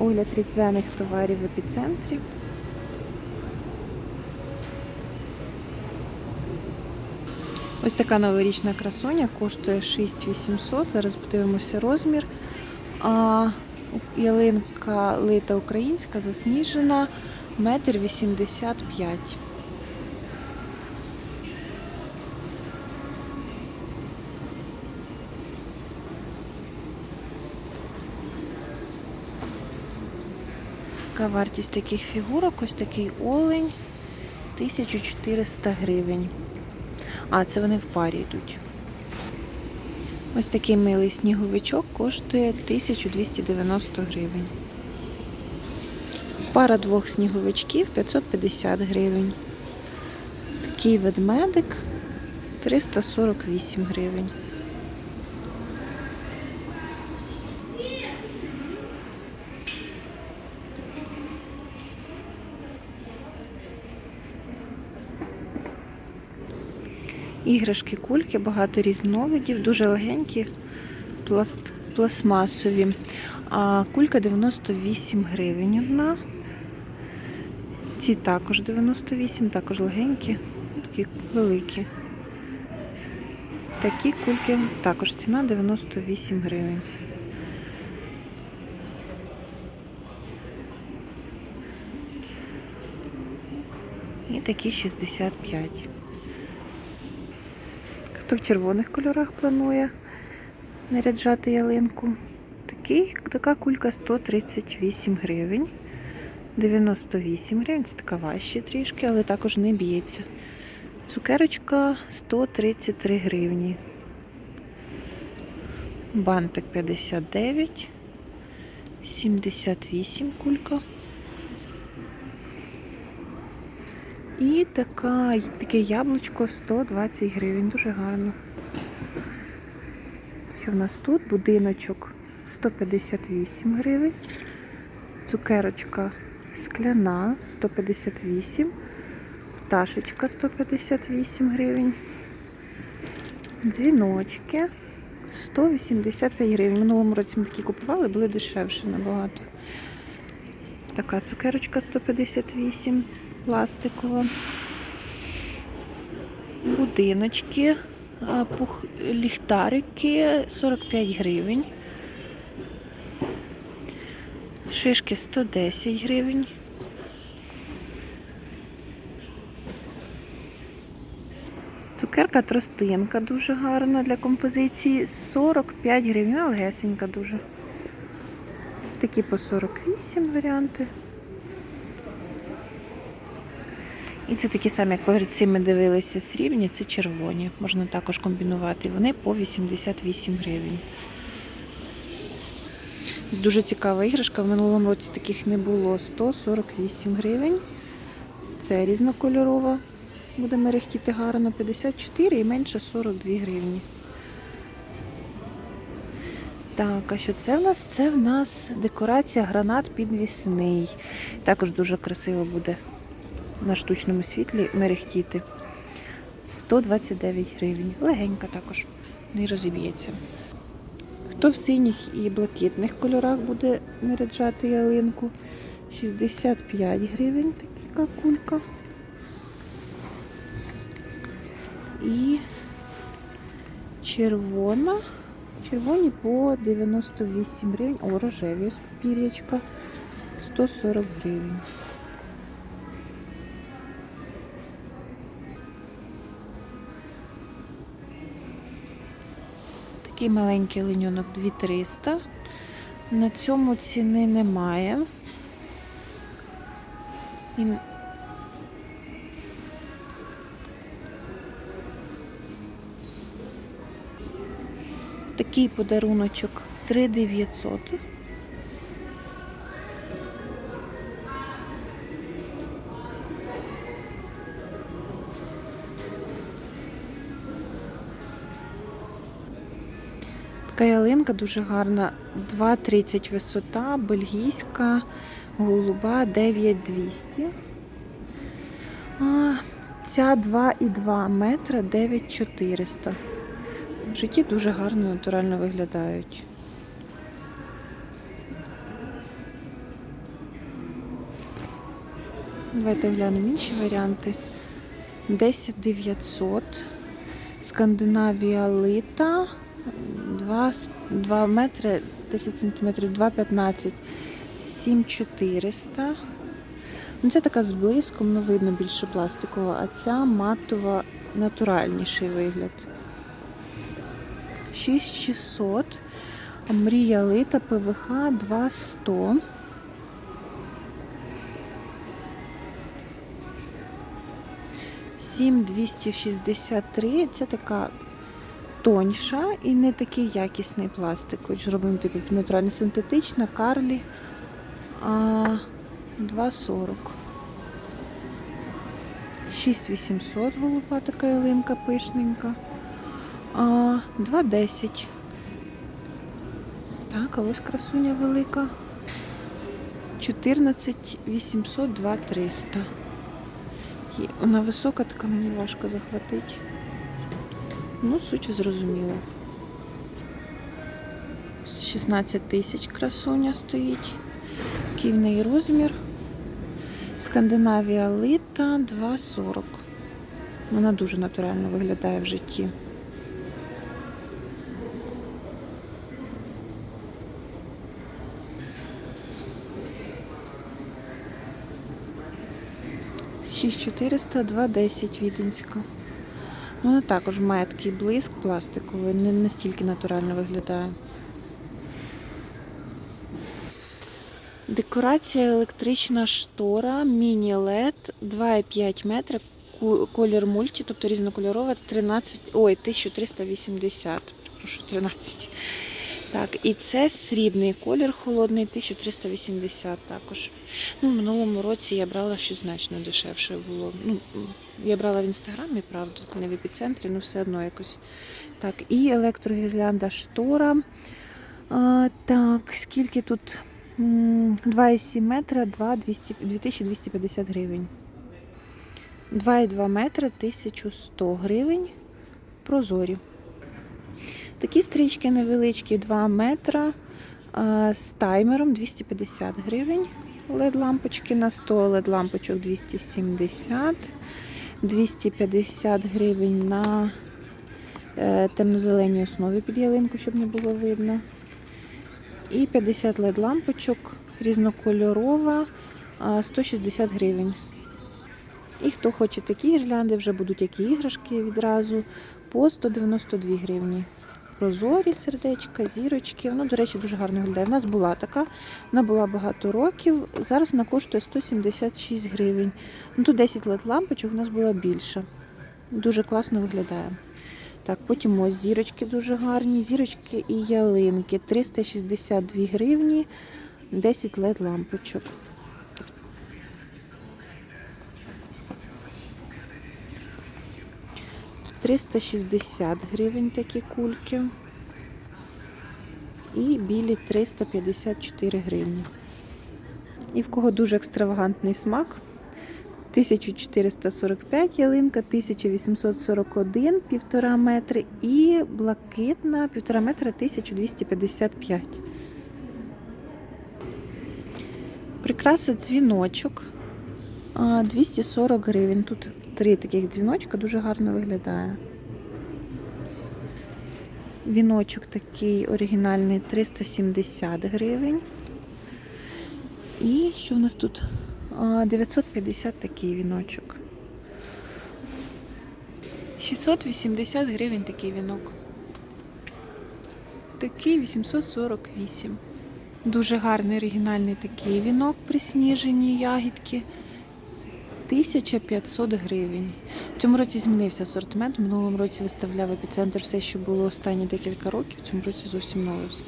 Огляд різдвяних товарів в епіцентрі. Ось така новорічна красоня коштує 6800. Зараз подивимося розмір. А ялинка лита українська засніжена метр 85. Така вартість таких фігурок, ось такий олень 1400 гривень. А, це вони в парі йдуть. Ось такий милий сніговичок коштує 1290 гривень. Пара двох сніговичків 550 гривень. Такий ведмедик 348 гривень. Іграшки, кульки, багато різновидів, дуже легенькі, пласт, пластмасові. А кулька 98 гривень одна. Ці також 98, також легенькі, такі великі. Такі кульки також ціна 98 гривень. І такі 65. Хто в червоних кольорах планує наряджати ялинку? Такий, така кулька 138 гривень. 98 гривень, це така важче трішки, але також не б'ється. Цукерочка 133 гривні. Бантик 59, 78 кулька. І така, таке яблучко 120 гривень, дуже гарно. Що в нас тут? Будиночок 158 гривень. Цукерочка скляна 158. Пташечка 158 гривень. Дзвіночки 185 гривень. Минулому році ми такі купували, були дешевше набагато. Така цукерочка 158 пластикова. Будиночки, ліхтарики 45 гривень. Шишки 110 гривень. Цукерка тростинка дуже гарна для композиції. 45 гривень, ну, легесенька дуже. Такі по 48 варіанти. І це такі самі, як перед цим ми дивилися срібні, це червоні. Можна також комбінувати. Вони по 88 гривень. Дуже цікава іграшка. В минулому році таких не було. 148 гривень. Це різнокольорова. Буде мерехтіти гарно 54 і менше 42 гривні. Так, а що це в нас? Це в нас декорація гранат підвісний. Також дуже красиво буде на штучному світлі мерехтіти. 129 гривень. Легенька також. Не розіб'ється. Хто в синіх і блакитних кольорах буде наряджати ялинку? 65 гривень така кулька. І червона. Червоні по 98 гривень. О, рожеві пір'ячка 140 гривень. Такий маленький линьонок 2300. На цьому ціни немає. І... Такий подаруночок 3900. Така ялинка дуже гарна. 2,30 висота, бельгійська, голуба 9200. А, ця 2,2 метра 9400. В житті дуже гарно, натурально виглядають. Давайте глянемо інші варіанти. 10 900. Скандинавія лита. 2, 2 метри 10 сантиметрів, 2,15. 7400. Ну, це така з блиском, ну видно більше пластикова, а ця матова натуральніший вигляд. 6600. Мрія лита ПВХ 2100. Сім 263. Це така тоньша і не такий якісний пластик. Ось зробимо типу натуральний синтетична, карлі а, 2,40. 6800 голуба така ялинка пишненька. А, 2,10. Так, а ось красуня велика. 14 800, 2 300. Вона висока, така мені важко захватити. Ну, суть зрозуміла. 16 тисяч красуня стоїть. Який розмір. Скандинавія лита 2,40. Вона дуже натурально виглядає в житті. Шість 400, 2,10 віденська. Вона також має такий блиск пластиковий, не настільки натурально виглядає. Декорація електрична штора, міні-лед, 2,5 метри, колір мульті, тобто різнокольорова, 13, ой, 1380. Прошу, 13. Так, і це срібний колір холодний, 1380 також. Ну, в минулому році я брала щось значно дешевше було. Ну, я брала в інстаграмі, правда, не в епіцентрі, але все одно якось. Так, і електрогірлянда штора. А, так, скільки тут? 2,7 метра, 2, 200, 2250 гривень. 2,2 метра, 1100 гривень. Прозорі. Такі стрічки невеличкі, 2 метра з таймером 250 гривень. LED-лампочки на 100, LED-лампочок 270, 250 гривень на е, темно-зеленій основі під ялинку, щоб не було видно. І 50 LED-лампочок різнокольорова, 160 гривень. І хто хоче такі гірлянди, вже будуть які іграшки відразу по 192 гривні. Прозорі сердечка, зірочки. Воно, до речі, дуже гарно виглядає. У нас була така, вона була багато років. Зараз вона коштує 176 гривень. Ну, тут 10 лет лампочок, у нас була більша. Дуже класно виглядає. Так, потім ось зірочки дуже гарні. Зірочки і ялинки. 362 гривні, 10 лет лампочок. Триста шістдесят гривень такі кульки. І білі 354 гривні. І в кого дуже екстравагантний смак. 1445 ялинка, 1841, півтора метри і блакитна півтора метра 1255. Прикраса дзвіночок. 240 гривень. Тут три таких дзвіночка дуже гарно виглядає. Віночок такий оригінальний 370 гривень. І що у нас тут? 950 такий віночок. 680 гривень такий вінок. Такий 848. Дуже гарний оригінальний такий вінок присніжені ягідки. 1500 гривень. В цьому році змінився асортимент. В минулому році виставляв епіцентр все, що було останні декілька років. В цьому році зовсім нове все.